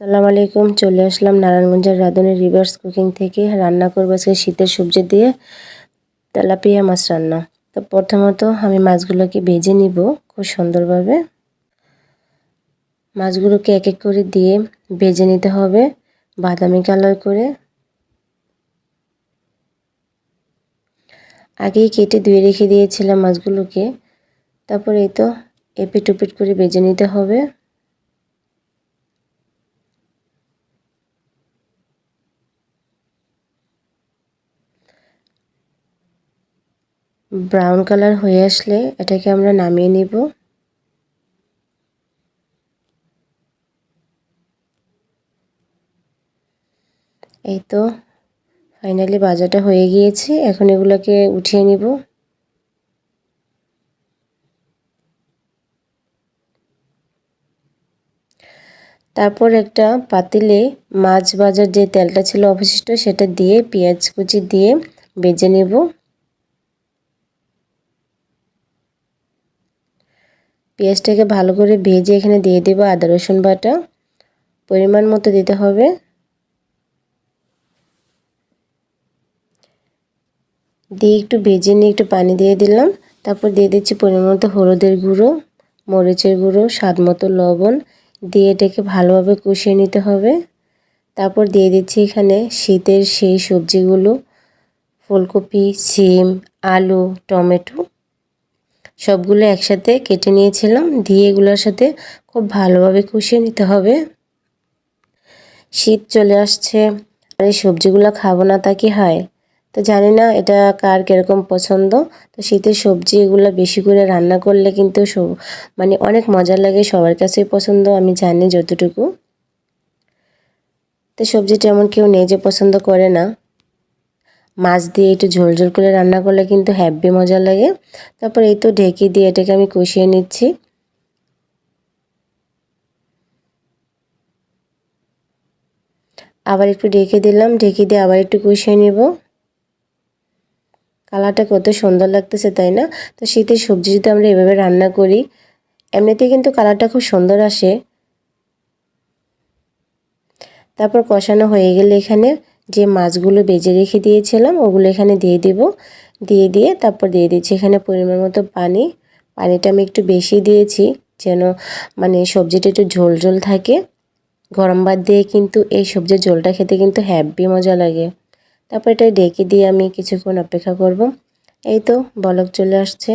সালাম আলাইকুম, চলে আসলাম নারায়ণগঞ্জের রাঁধুনি রিভার্স কুকিং থেকে। রান্না করব আজকে শীতের সবজি দিয়ে তেলাপিয়া মাছ রান্না। তো প্রথমত আমি মাছগুলোকে ভেজে নিব খুব সুন্দরভাবে। মাছগুলোকে এক এক করে দিয়ে ভেজে নিতে হবে বাদামি কালার করে। আগেই কেটে ধুয়ে রেখে দিয়েছিলাম মাছগুলোকে। তারপরে এই তো এপিট উপিট করে ভেজে নিতে হবে। ব্রাউন কালার হয়ে আসলে এটাকে আমরা নামিয়ে নিব। এই তো ফাইনালি বাজারটা হয়ে গিয়েছে, এখন এগুলোকে উঠিয়ে নিব। তারপর একটা পাতিলে মাছ ভাজার যে তেলটা ছিল অবশিষ্ট সেটা দিয়ে পেঁয়াজ কুচি দিয়ে বেজে নেব। পেঁয়াজটাকে ভালো করে ভেজে এখানে দিয়ে দেবো আদা, রসুন বাটা। পরিমাণ মতো দিতে হবে। দিয়ে একটু ভেজে নিয়ে একটু পানি দিয়ে দিলাম। তারপর দিয়ে দিচ্ছি পরিমাণ মতো হলুদের গুঁড়ো, মরিচের গুঁড়ো, স্বাদ মতো লবণ। দিয়ে এটাকে ভালোভাবে কষিয়ে নিতে হবে। তারপর দিয়ে দিচ্ছি এখানে শীতের সেই সবজিগুলো। ফুলকপি, সিম, আলু, টমেটো। সবগুলো একসাথে কেটে নিয়েছিলাম। দিয়ে এগুলোর সাথে খুব ভালোভাবে কষিয়ে নিতে হবে। শীত চলে আসছে। আর এই সবজিগুলো খাব না তা কি হয়? তো জানি না এটা কার কীরকম পছন্দ। তো শীতের সবজি এগুলো বেশি করে রান্না করলে কিন্তু মানে অনেক মজা লাগে, সবার কাছেই পছন্দ, আমি জানি যতটুকু। তো সবজিটা এমন কেউ নেই যে পছন্দ করে না। মাছ দিয়ে একটু ঝোল ঝোল করে রান্না করলে কিন্তু হ্যাপি মজা লাগে। তারপর এই তো ঢেকে দিয়ে এটাকে আমি কষিয়ে নিচ্ছি। আবার একটু ঢেকে দিলাম, ঢেকে দিয়ে আবার একটু কষিয়ে নিব। কালারটা কত সুন্দর লাগতেছে, তাই না? তো শীতের সবজি যদি আমরা এভাবে রান্না করি, এমনিতে কিন্তু কালারটা খুব সুন্দর আসে। তারপর কষানো হয়ে গেলে এখানে যে মাছগুলো বেজে রেখে দিয়েছিলাম, ওগুলো এখানে দিয়ে দিব। দিয়ে দিয়ে তারপর দিয়ে দিচ্ছি এখানে পরিমাণ মতো পানি। পানিটা আমি একটু বেশি দিয়েছি যেন মানে সবজিটা একটু ঝোল ঝোল থাকে। গরম ভাত দিয়ে কিন্তু এই সবজির ঝোলটা খেতে কিন্তু হ্যাপি মজা লাগে। তারপর এটা ডেকে দিয়ে আমি কিছুক্ষণ অপেক্ষা করব। এই তো বলক চলে আসছে।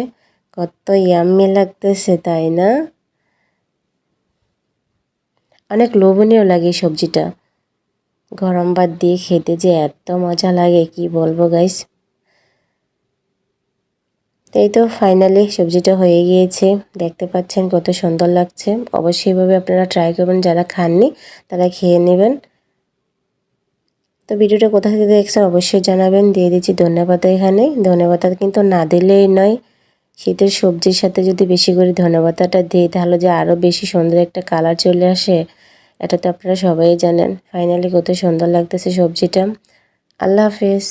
কত ইয়াম্মি লাগতেছে, তাই না? অনেক লোভনীয় লাগে সবজিটা। গরম ভাত দিয়ে খেতে যে এত মজা লাগে, কি বলব গাইস এই তো ফাইনালি সবজিটা হয়ে গিয়েছে। দেখতে পাচ্ছেন কত সুন্দর লাগছে। অবশ্যই এভাবে আপনারা ট্রাই করবেন, যারা খাননি তারা খেয়ে নেবেন। তো ভিডিওটা কোথা থেকে দেখছেন অবশ্যই জানাবেন। দিয়ে দিচ্ছি ধন্যবাদ এখানে। ধন্যবাদ কিন্তু না দিলেই নয়। শীতের সবজির সাথে যদি বেশি করে ধন্যবাদটা দিই, তাহলে যে আরও বেশি সুন্দর একটা কালার চলে আসে। এটা তো আপনারা সবাই জানেন। ফাইনালি কত সুন্দর লাগতেছে সবজিটা। আল্লাহ হাফেজ।